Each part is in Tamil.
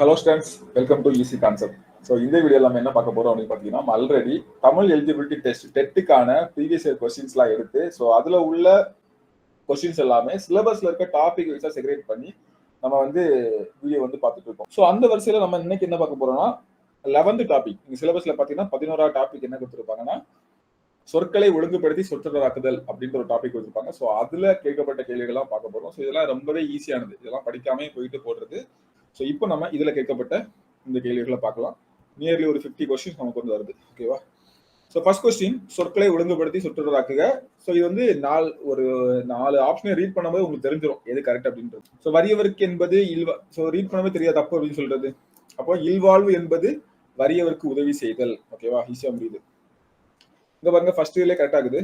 Hello students welcome to easy concept so இந்த வீடியோ நம்ம என்ன பார்க்க போறோம் அப்படின்னு பார்த்தீங்கன்னா ஆல்ரெடி தமிழ் எலிஜிபிலிட்டி டெஸ்ட் டெட்டுக்கான ப்ரீவியஸ் இயர் கொஸ்டின்ஸ்லாம் எடுத்து ஸோ அதில் உள்ள கொஸ்டின்ஸ் எல்லாமே சிலபஸ்ல இருக்க டாபிக் வைஸாக செக்ரேட் பண்ணி நம்ம வந்து வீடியோ வந்து பார்த்துட்டு இருக்கோம். ஸோ அந்த வரிசையில் நம்ம இன்னைக்கு என்ன பார்க்க போறோம்னா லெவன்த் டாபிக் இங்கே சிலபஸ்ல பார்த்தீங்கன்னா பதினோரா டாபிக் என்ன கொடுத்துருப்பாங்கன்னா சொற்களை ஒழுங்குபடுத்தி சொற்றொடராக்குதல் அப்படின்ற ஒரு டாபிக் கொடுத்துருப்பாங்க. ஸோ அதில் கேட்கப்பட்ட கேள்விகள்லாம் பார்க்க போகிறோம் ஸோ இதெல்லாம் ரொம்பவே ஈஸியானது இதெல்லாம் படிக்காமே போயிட்டு போடுறது ஸோ இப்போ நம்ம இதுல கேட்கப்பட்ட இந்த கேள்விகளை பார்க்கலாம். நியர்லி ஒரு ஃபிஃப்டி கொஸ்டின்ஸ் நமக்கு வந்து வருது. ஓகேவா ஸோ ஃபர்ஸ்ட் கொஸ்டின் சொற்களை ஒழுங்குபடுத்தி சுற்றுலாக்குக ஸோ இது வந்து நாலு ஒரு நாலு ஆப்ஷனை ரீட் பண்ணும்போது உங்களுக்கு தெரிஞ்சிடும் எது கரெக்ட் அப்படின்றது. ஸோ வறியவருக்கு என்பது இல்வா ஸோ ரீட் பண்ணவே தெரியாது தப்பு அப்படின்னு சொல்றது. அப்போ இல்வாழ்வு என்பது வறியவருக்கு உதவி செய்தல். ஓகேவா ஈஸியா முடியுது. இங்க பாருங்க ஃபர்ஸ்ட் இதுல கரெக்ட் ஆகுது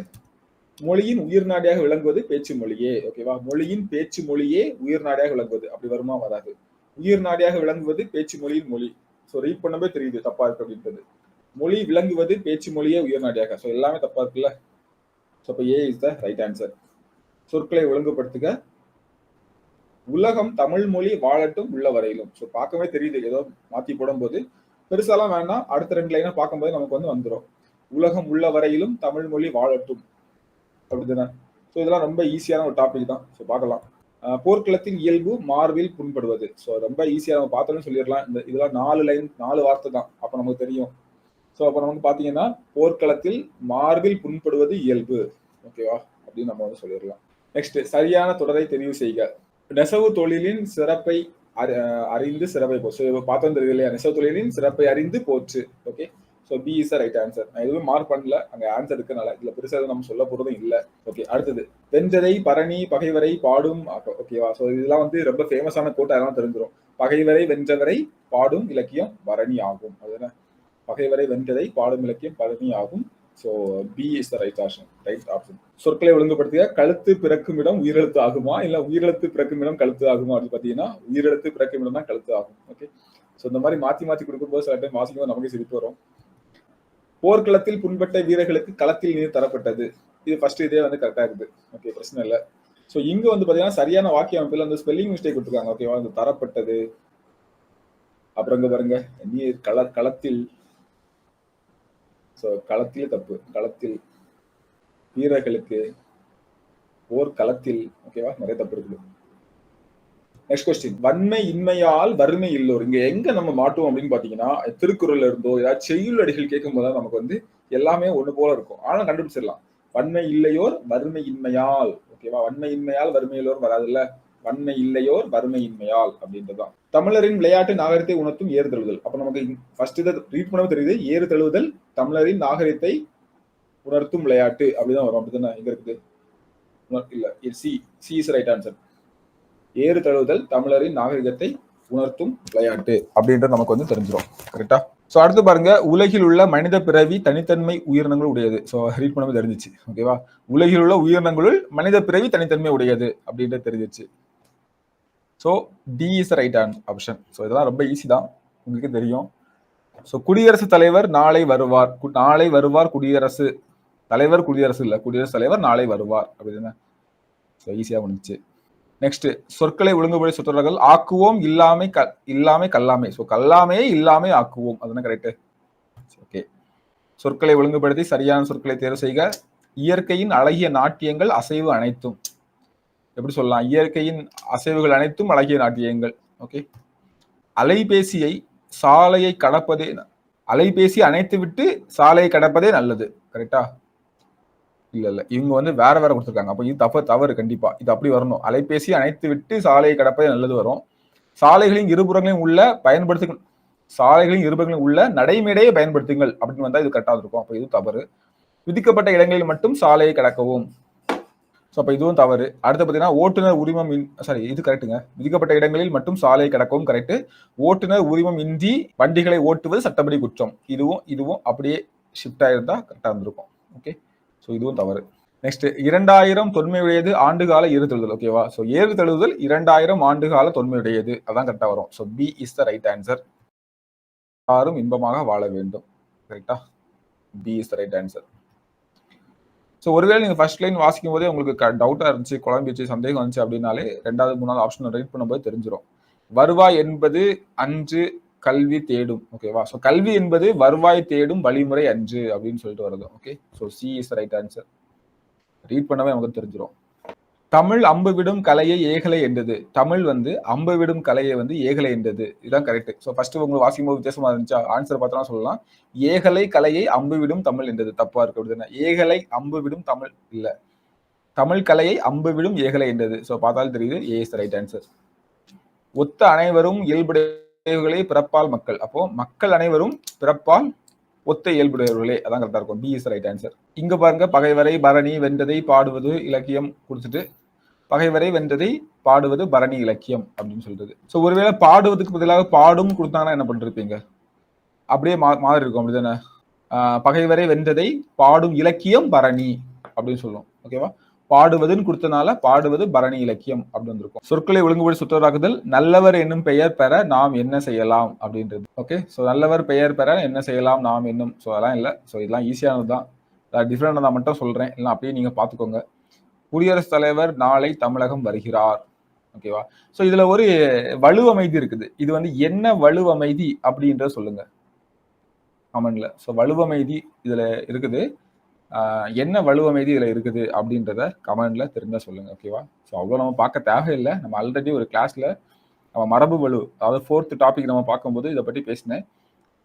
மொழியின் உயிர் நாடியாக விளங்குவது பேச்சு மொழியே. ஓகேவா மொழியின் பேச்சு மொழியே உயிர் நாடியாக விளங்குவது. அப்படி வருமா? வராது. உயிர் நாடியாக விளங்குவது பேச்சு மொழியின் மொழி. ஸோ ரீட் பண்ணவே தெரியுது தப்பா இருக்கு அப்படின்றது. மொழி விளங்குவது பேச்சு மொழியே உயிர் நாடியாக. ஸோ எல்லாமே தப்பா இருக்குல்ல? ஸோ இப்போ A is the right answer சொற்களை ஒழுங்குபடுத்துக. உலகம் தமிழ் மொழி வாழட்டும் உள்ள வரையிலும். ஸோ பார்க்கவே தெரியுது. ஏதோ மாத்தி போடும்போது. பெருசாலாம் வேணாம் அடுத்த ரெண்டு லைனா பார்க்கும்போது நமக்கு வந்து வந்துடும் உலகம் உள்ள வரையிலும் தமிழ் மொழி வாழட்டும். அப்படிதானே? ஸோ இதெல்லாம் ரொம்ப ஈஸியான ஒரு டாபிக் தான். ஸோ பார்க்கலாம். போர்க்களத்தின் இயல்பு மார்பில் புண்படுவது. ஸோ ரொம்ப ஈஸியாக நம்ம பார்த்தோன்னு சொல்லிடலாம். இந்த இதெல்லாம் நாலு லைன் நாலு வார்த்தை தான். அப்போ நமக்கு தெரியும். ஸோ அப்போ நமக்கு பார்த்தீங்கன்னா போர்க்களத்தில் மார்பில் புண்படுவது இயல்பு. ஓகேவா அப்படின்னு நம்ம வந்து சொல்லிடலாம். நெக்ஸ்ட் சரியான தொடரை தெரிவு செய்க. நெசவு தொழிலின் சிறப்பை அறிந்து சிறப்பை போச்சு பார்த்தோம் தெரியுது இல்லையா? நெசவு தொழிலின் சிறப்பை அறிந்து போச்சு okay so B is right answer நான் எதுவும் மார்க் பண்ணல. அங்கே ஆன்சர் இருக்கனால இதில் பெருசாக நம்ம சொல்ல போகிறதும் இல்லை. ஓகே அடுத்தது. வெஞ்சதை பரணி பகைவரை பாடும் ஓகேவா ஸோ இதெல்லாம் வந்து ரொம்ப ஃபேமஸான கோட்டை அதெல்லாம் தெரிஞ்சிடும் பகைவரை வென்றவரை பாடும் இலக்கியம் பரணி ஆகும். அதுதானே பகைவரை வென்றதை பாடும் இலக்கியம் பரணி ஆகும். So B is the right option right option சொற்களை ஒழுங்குபடுத்திய? கழுத்து பிறக்கும் இடம் உயிரெழுத்து ஆகுமா? இல்லை உயிரெழுத்து பிறக்கும் இடம் கழுத்து ஆகுமா? அப்படின்னு பார்த்தீங்கன்னா உயிரெழுத்து பிறக்கும் இடம் தான் கழுத்து ஆகும். ஓகே ஸோ இந்த மாதிரி மாற்றி மாற்றி கொடுக்கும்போது சில டைம் வாசிக்கும்போது நமக்கு சிரிப்பு வரும். போர்க்களத்தில் புண்பட்ட வீரர்களுக்கு களத்தில் நீர் தரப்பட்டது. இது ஃபர்ஸ்ட் இதே வந்து கரெக்டா இருக்குது. ஓகே பிரச்சனை இல்லை. ஸோ இங்க வந்து பாத்தீங்கன்னா சரியான வாக்கிய அமைப்பில் அந்த ஸ்பெல்லிங் மிஸ்டேக் கொடுத்துருக்காங்க ஓகேவா அந்த தரப்பட்டது. அப்புறம் இங்க பாருங்க நீர் கள களத்தில். ஸோ களத்தில் தப்பு. களத்தில் வீரர்களுக்கு போர் களத்தில் ஓகேவா நிறைய தப்பு இருக்குது. நெக்ஸ்ட் கொஸ்டின் வன்மை இன்மையால் வறுமை இல்லோர். இங்க எங்க நம்ம மாட்டுவோம் அப்படின்னு பாத்தீங்கன்னா திருக்குறள்ல இருந்தோ ஏதாவது செய்யுள் அடிகள் கேட்கும் போது நமக்கு வந்து எல்லாமே ஒண்ணு போல இருக்கும். ஆனா கண்டுபிடிச்சிடலாம். வன்மை இல்லையோர் வறுமை இன்மையால். ஓகேவா வன்மை இன்மையால் வறுமை இல்லோர் வராதுல்ல. வன்மை இல்லையோர் வறுமை இன்மையால் அப்படின்றதுதான். தமிழரின் விளையாட்டு நாகரிகத்தை உணர்த்தும் ஏறு தழுவுதல். அப்ப நமக்கு ஃபர்ஸ்ட் இதை ரீட் பண்ணவும் தெரியுது. ஏறு தழுவுதல் தமிழரின் நாகரிகத்தை உணர்த்தும் விளையாட்டு அப்படிதான் வரும். அப்படிதானே? எங்க இருக்குது? இல்ல C C is right answer ஏறு தழுவுதல் தமிழரின் நாகரிகத்தை உணர்த்தும் விளையாட்டு அப்படின்றது நமக்கு வந்து தெரிஞ்சிடும் கரெக்டா ஸோ அடுத்து பாருங்க உலகில் உள்ள மனித பிறவி தனித்தன்மை உயிரினங்கள் உடையது. ஸோ ரீட் பண்ணவே தெரிஞ்சிச்சு. ஓகேவா உலகில் உள்ள உயிரினங்களுள் மனித பிறவி தனித்தன்மை உடையது அப்படின்றது தெரிஞ்சிச்சு. So D is right option so இதெல்லாம் ரொம்ப ஈஸி தான். உங்களுக்கு தெரியும். ஸோ குடியரசுத் தலைவர் நாளை வருவார். நாளை வருவார் குடியரசு. தலைவர் குடியரசு இல்லை. குடியரசுத் தலைவர் நாளை வருவார். அப்படின்னு ஸோ ஈஸியாக முடிஞ்சிச்சு. நெக்ஸ்ட் சொற்களை ஒழுங்குபடி சொற்றொடர்கள் ஆக்குவோம் இல்லாமை க இல்லாமை கல்லாமை. ஸோ கல்லாமையே இல்லாமை ஆக்குவோம். அதுதான் கரெக்டு ஓகே சொற்களை ஒழுங்குபடுத்தி சரியான சொற்களை தேர்வு செய்க. இயற்கையின் அழகிய நாட்டியங்கள் அசைவு அனைத்தும். எப்படி சொல்லலாம்? இயற்கையின் அசைவுகள் அனைத்தும் அழகிய நாட்டியங்கள். ஓகே அலைபேசியை சாலையை கடப்பதே அலைபேசி அணைத்து விட்டு சாலையை கடப்பதே நல்லது. கரெக்டா இல்ல இல்ல. இவங்க வந்து வேற வேற கொடுத்துருக்காங்க. அப்போ இது தப்பு தவறு கண்டிப்பா. இது அப்படி வரணும். அலைபேசி அணைத்து விட்டு சாலையை கடப்பதே நல்லது வரும். சாலைகளின் இருபுறங்களையும் உள்ள பயன்படுத்து சாலைகளின் இருபுறங்களையும் உள்ள நடைமேடையை பயன்படுத்துங்கள் அப்படின்னு வந்தா இது கரெக்டாக இருக்கும். அப்போ இது தவறு. விதிக்கப்பட்ட இடங்களில் மட்டும் சாலையை கடக்கவும். ஸோ அப்போ இதுவும் தவறு. அடுத்து பார்த்தீங்கன்னா ஓட்டுநர் உரிமம் சாரி இது கரெக்டுங்க விதிக்கப்பட்ட இடங்களில் மட்டும் சாலை கடக்கவும் கரெக்ட் ஓட்டுநர் உரிமம் இன்றி வண்டிகளை ஓட்டுவது சட்டப்படி குற்றம். இதுவும் இதுவும் அப்படியே ஷிஃப்ட் ஆயிருந்தா கரெக்டாக இருந்திருக்கும். ஓகே ஸோ இதுவும் தவறு. நெக்ஸ்ட் இரண்டாயிரம் தொன்மையுடையது ஆண்டுகால ஏறு தழுதல் ஓகேவா ஸோ ஏறு தழுதல் இரண்டாயிரம் ஆண்டுகால தொன்மையுடையது. அதான் கரெக்டாக வரும். So B is the right answer யாரும் இன்பமாக வாழ வேண்டும். கரெக்டா B is the right answer so ஒருவேளை நீங்கள் ஃபர்ஸ்ட் லைன் வாசிக்கும் போதே உங்களுக்கு டவுட்டாக இருந்துச்சு குழம்பிச்சு சந்தேகம் வந்துச்சு அப்படின்னாலே ரெண்டாவது மூணாவது ஆப்ஷன் ரைட் பண்ணும்போது தெரிஞ்சிடும் வருவாய் என்பது அஞ்சு கல்வி தேடும். ஓகேவா ஸோ கல்வி என்பது வருவாய் தேடும் வழிமுறை அன்று அப்படின்னு சொல்லிட்டு வருது. Okay so C is right answer read பண்ணவே நமக்கு தெரிஞ்சிடும் தமிழ் அம்பு விடும் கலையை ஏகலை என்றது. தமிழ் வந்து அம்பு விடும் கலையை வந்து ஏகலை என்றது. இதுதான் கரெக்ட் ஸோ ஃபர்ஸ்ட் உங்களுக்கு வாசிக்கும் போது வித்தியாசமா இருந்துச்சா? ஆன்சர் பார்த்தோம்னா சொல்லலாம். ஏகலை கலையை அம்பு விடும் தமிழ் என்றது. தப்பா இருக்கு அப்படின்னா ஏகலை அம்பு விடும் தமிழ் இல்ல. தமிழ் கலையை அம்பு விடும் ஏகலை என்றது. ஸோ பார்த்தாலும் தெரியுது. ஏஎஸ் ரைட் ஆன்சர் ஒத்த அனைவரும் இயல்புடைய இயல்புடையவர்களே பிறப்பால் மக்கள். அப்போ மக்கள் அனைவரும் பிறப்பால் ஒத்த இயல்புடையவர்களே. அதான் கரெக்டா இருக்கும். பி இஸ் ரைட் ஆன்சர் இங்க பாருங்க பகைவரை பரணி வென்றதை பாடுவது இலக்கியம் கொடுத்துட்டு பகைவரை வென்றதை பாடுவது பரணி இலக்கியம் அப்படின்னு சொல்றது. ஸோ ஒருவேளை பாடுவதுக்கு பதிலாக பாடும் கொடுத்தாங்கன்னா என்ன பண்ணிருப்பீங்க? அப்படியே மா மாதிரி இருக்கும் அப்படிதானே பகைவரை வென்றதை பாடும் இலக்கியம் பரணி அப்படின்னு சொல்லுவோம். ஓகேவா பாடுவதுன்னு கொடுத்தனால பாடுவது பரணி இலக்கியம் அப்படின்னு இருக்கும் சொற்களை ஒழுங்குபடி சுற்றராக்குதல் நல்லவர் என்னும் பெயர் பெற நாம் என்ன செய்யலாம் அப்படின்றது. ஓகே ஸோ நல்லவர் பெயர் பெற என்ன செய்யலாம் நாம் என்னும். ஸோ அதெல்லாம் இல்லை. ஸோ இதெல்லாம் ஈஸியானது தான். டிஃப்ரெண்டாக தான் மட்டும் சொல்றேன். இல்லை அப்படியே நீங்க பார்த்துக்கோங்க. குடியரசுத் தலைவர் நாளை தமிழகம் வருகிறார். ஓகேவா ஸோ இதுல ஒரு வலுவமைதி இருக்குது. இது வந்து என்ன வலுவமைதி அப்படின்றத சொல்லுங்க. கமெண்ட்ல ஸோ வலுவமைதி இதுல இருக்குது. என்ன வலுவமைதி இதில் இருக்குது அப்படின்றத கமெண்ட்ல தெரிஞ்சால் சொல்லுங்கள் ஓகேவா ஸோ அவ்வளோ நம்ம பார்க்க தேவையில்லை. நம்ம ஆல்ரெடி ஒரு கிளாஸில் நம்ம மரபு வலு அதாவது ஃபோர்த்து டாபிக் நம்ம பார்க்கும்போது இதை பற்றி பேசினேன்.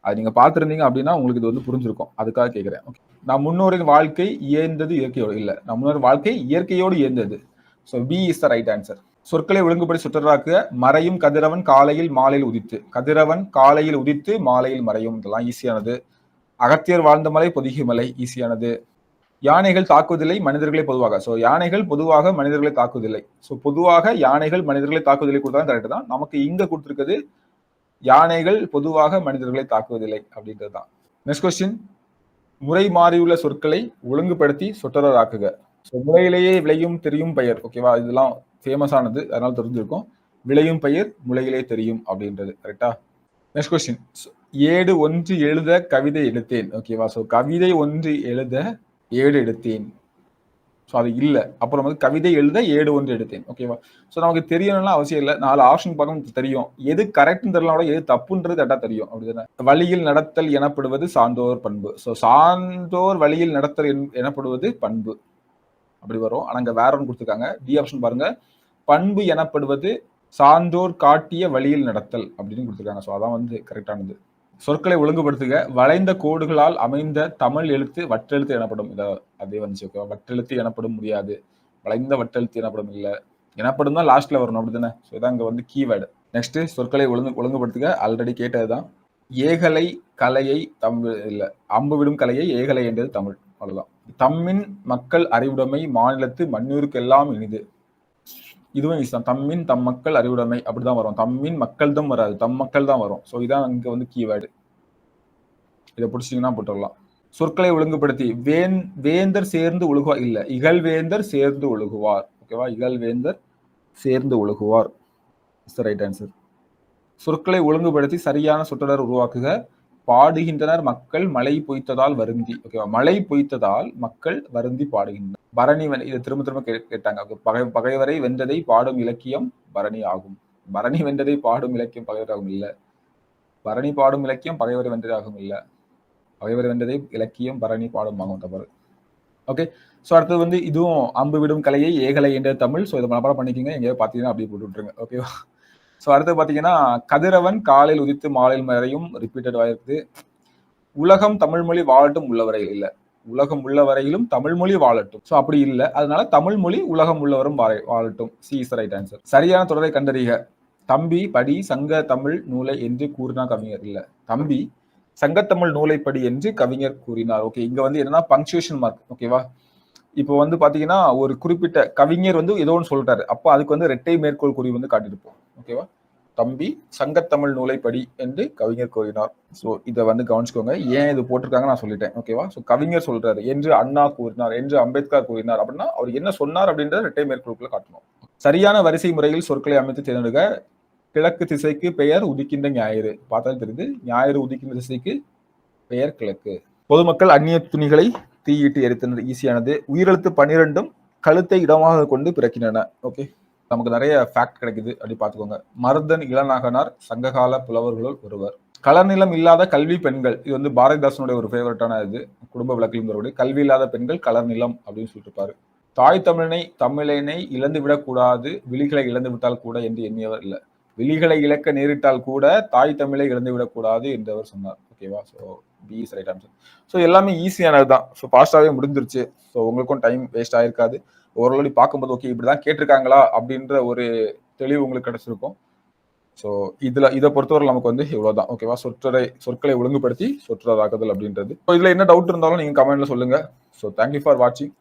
அது நீங்கள் பார்த்துருந்தீங்க அப்படின்னா உங்களுக்கு இது வந்து புரிஞ்சிருக்கும். அதுக்காக கேட்குறேன் ஓகே நான் முன்னோரின் வாழ்க்கை இயந்தது இயற்கையோடு இல்லை. நான் முன்னோரின் வாழ்க்கை இயற்கையோடு இயந்தது. So B is the right answer சொற்களை ஒழுங்குபடி சுற்றராக்க மறையும் கதிரவன் காலையில் மாலையில் உதித்து. கதிரவன் காலையில் உதித்து மாலையில் மறையும். இதெல்லாம் ஈஸியானது அகத்தியர் வாழ்ந்த மலை பொதிகை மலை ஈஸியானது யானைகள் தாக்குவதில்லை மனிதர்களை பொதுவாக. ஸோ யானைகள் பொதுவாக மனிதர்களை தாக்குவதில்லை. ஸோ பொதுவாக யானைகள் மனிதர்களை தாக்குவதில்லை கொடுத்தா கரெக்ட் தான். நமக்கு இங்க கொடுத்துருக்குது யானைகள் பொதுவாக மனிதர்களை தாக்குவதில்லை அப்படின்றது தான். நெக்ஸ்ட் கொஸ்டின் முறை மாறியுள்ள சொற்களை ஒழுங்குபடுத்தி சொற்றராக்குக ஸோ முறையிலேயே விளையும் தெரியும் பெயர். ஓகேவா இதெல்லாம் ஃபேமஸ் ஆனது. அதனால தெரிஞ்சிருக்கும். விளையும் பெயர் முளையிலே தெரியும் அப்படின்றது. கரெக்டா நெக்ஸ்ட் கொஸ்டின் ஏடு ஒன்று எழுத கவிதை எடுத்தேன். ஓகேவா ஸோ கவிதை ஒன்று எழுத ஏடு எடுத்தேன். ஸோ அது இல்லை. அப்புறம் வந்து கவிதை எழுத ஏடு ஒன்று எடுத்தேன். ஓகேவா ஸோ நமக்கு தெரியணும்லாம் அவசியம் இல்லை. நாலு ஆப்ஷன் பக்கம் தெரியும். எது கரெக்ட்னு தெரியலாம் கூட எது தப்புன்றது கரெக்டாக தெரியும். அப்படிதானே? வழியில் நடத்தல் எனப்படுவது சான்றோர் பண்பு. ஸோ சான்றோர் வழியில் நடத்தல் என்- எனப்படுவது பண்பு. அப்படி வரும். ஆனால் அங்கே வேற ஒன்று கொடுத்துருக்காங்க. டி ஆப்ஷன் பாருங்க. பண்பு எனப்படுவது சான்றோர் காட்டிய வழியில் நடத்தல் அப்படின்னு கொடுத்துருக்காங்க. ஸோ அதான் வந்து கரெக்டானது சொற்களை ஒழுங்குபடுத்துக. வளைந்த கோடுகளால் அமைந்த தமிழ் எழுத்து வட்டெழுத்து எனப்படும். இதை அதே வந்துச்சு ஓகேவா வட்டெழுத்து எனப்படும் முடியாது. வளைந்த வட்டெழுத்து எனப்படும் இல்லை. எனப்படும் தான் லாஸ்ட்ல வரணும் அப்படிதானே ஸோ இதான் இங்கே வந்து கீவேர்டு நெக்ஸ்ட் சொற்களை ஒழுங்கு ஒழுங்குபடுத்துக. ஆல்ரெடி கேட்டது தான் ஏகலை கலையை தமிழ் இல்லை அம்பு விடும் கலையை ஏகலை என்றது தமிழ். அவ்வளோதான் தம்மின் மக்கள் அறிவுடைமை மாநிலத்து மண்ணூருக்கெல்லாம் இனிது. இதுவும் ஈஸி தான் தம்மின் தம் மக்கள் அறிவுடைமை அப்படிதான் வரும். தம்மின் மக்கள் தான் வராது. தம் மக்கள் தான் வரும். ஸோ இதான் இங்கே வந்து கீவேர்டு இதை பிடிச்சிங்கன்னா போட்டுடலாம். சொற்களை ஒழுங்குபடுத்தி. வேந் வேந்தர் சேர்ந்து ஒழுகுவார் இல்லை. இகழ்வேந்தர் சேர்ந்து ஒழுகுவார். ஓகேவா இகழ்வேந்தர் சேர்ந்து ஒழுகுவார். ரைட் ஆன்சர் சொற்களை ஒழுங்குபடுத்தி சரியான சொற்றொடர் உருவாக்குக. பாடுகின்றனர் மக்கள் மழை பொய்த்ததால் வருந்தி. ஓகேவா மழை பொய்த்ததால் மக்கள் வருந்தி பாடுகின்றனர். பரணி இது இதை திரும்ப திரும்ப கே- கேட்டாங்க. பகை பகைவரை வென்றதை பாடும் இலக்கியம் பரணி ஆகும். பரணி வென்றதை பாடும் இலக்கியம் பகைவராகும் இல்லை. பரணி பாடும் இலக்கியம் பகைவரை வென்றதாகும் இல்லை. பகைவரை வென்றதை இலக்கியம் பரணி பாடும் ஆகும் தவறு. ஓகே? ஸோ அடுத்தது வந்து இதுவும் அம்பு விடும் கலையை ஏகலை என்ற தமிழ். ஸோ இதை மனப்பாடம் பண்ணிக்கோங்க. எங்கேயாவது பார்த்தீங்கன்னா அப்படியே போட்டு விட்டுருங்க. ஓகேவா ஸோ அடுத்து பார்த்தீங்கன்னா கதிரவன் காலையில் உதித்து மாலையில் மறையும் ரிப்பீட்டட் ஆயிருக்கு உலகம் தமிழ்மொழி வாழட்டும் உள்ளவரையில் இல்லை. உலகம் உள்ள வரையிலும் தமிழ் மொழி வாழட்டும். ஸோ அப்படி இல்லை. அதனால தமிழ் மொழி உலகம் உள்ளவரும் வாழ- வாழட்டும். சி இஸ் ரைட் ஆன்சர் சரியான தொடரை கண்டறிக. தம்பி படி சங்க தமிழ் நூலை என்று கூறினா கவிஞர்? இல்ல. தம்பி சங்கத்தமிழ் நூலை படி என்று கவிஞர் கூறினார். ஓகே இங்க வந்து என்னன்னா பங்க்சுவேஷன் மார்க் ஓகேவா இப்போ வந்து பாத்தீங்கன்னா ஒரு குறிப்பிட்ட கவிஞர் வந்து ஏதோ ஒன்று சொல்றாரு அப்போ அதுக்கு வந்து ரெட்டை மேற்கோள் குறி வந்து காட்டியிருப்போம் ஓகேவா தம்பி சங்கத்தமிழ் நூலைப்படி என்று கவிஞர் கூறினார். ஸோ இதை வந்து கவனிச்சுக்கோங்க. ஏன் இது போட்டிருக்காங்க நான் சொல்லிட்டேன். ஓகேவா ஸோ கவிஞர் சொல்றாரு. என்று அண்ணா கூறினார். என்று அம்பேத்கர் கூறினார். அப்படின்னா அவர் என்ன சொன்னார் அப்படின்றத ரெட்டை மேற்கோளுக்குள்ள காட்டணும். சரியான வரிசை முறையில் சொற்களை அமைத்து தேர்ந்தெடுக்க கிழக்கு திசைக்கு பெயர் உதிக்கின்ற ஞாயிறு. பார்த்தாலும் தெரியுது. ஞாயிறு உதிக்கின்ற திசைக்கு பெயர் கிழக்கு. பொதுமக்கள் அந்நிய துணிகளை தீயிட்டு எரித்தனர். ஈஸியானது. உயிரெழுத்து பனிரெண்டும் கழுத்தை இடமாக கொண்டு பிறக்கின்றன. ஓகே நமக்கு நிறைய ஃபேக்ட் கிடைக்குது அப்படி பார்த்துக்கோங்க. மருதன் இளநகனார் சங்ககால புலவர்களுள் ஒருவர். கலர்நிலம் இல்லாத கல்வி பெண்கள். இது வந்து பாரதிதாசனுடைய ஒரு ஃபேவரட்டான இது. குடும்ப விளக்கிலும் வருவது கல்வி இல்லாத பெண்கள் கலர் நிலம் அப்படின்னு சொல்லிட்டு தாய் தமிழனை தமிழனை இழந்து விடக்கூடாது விழிகளை இழந்து விட்டால் கூட என்று எண்ணியவர் இல்லை. விழிகளை இழக்க நேரிட்டால் கூட தாய் தமிழை இழந்து விடக்கூடாது என்றவர் சொன்னார். ஓகேவா so B is right answer so எல்லாமே ஈஸியானது தான் ஸோ ஃபாஸ்டாகவே முடிஞ்சிருச்சு. ஸோ உங்களுக்கும் டைம் வேஸ்ட் ஆயிருக்காது. ஓரளவு பார்க்கும்போது ஓகே இப்படிதான் கேட்டிருக்காங்களா? அப்படின்ற ஒரு தெளிவு உங்களுக்கு கிடைச்சிருக்கும். ஸோ இதில் இதை பொறுத்தவரை நமக்கு வந்து இவ்வளோதான் ஓகேவா சொற்றரை சொற்களை ஒழுங்குபடுத்தி சொற்றராக்குதல் அப்படின்றது. ஸோ இதில் என்ன டவுட் இருந்தாலும் நீங்கள் கமெண்ட்ல சொல்லுங்க. ஸோ தேங்க்யூ ஃபார் வாட்சிங்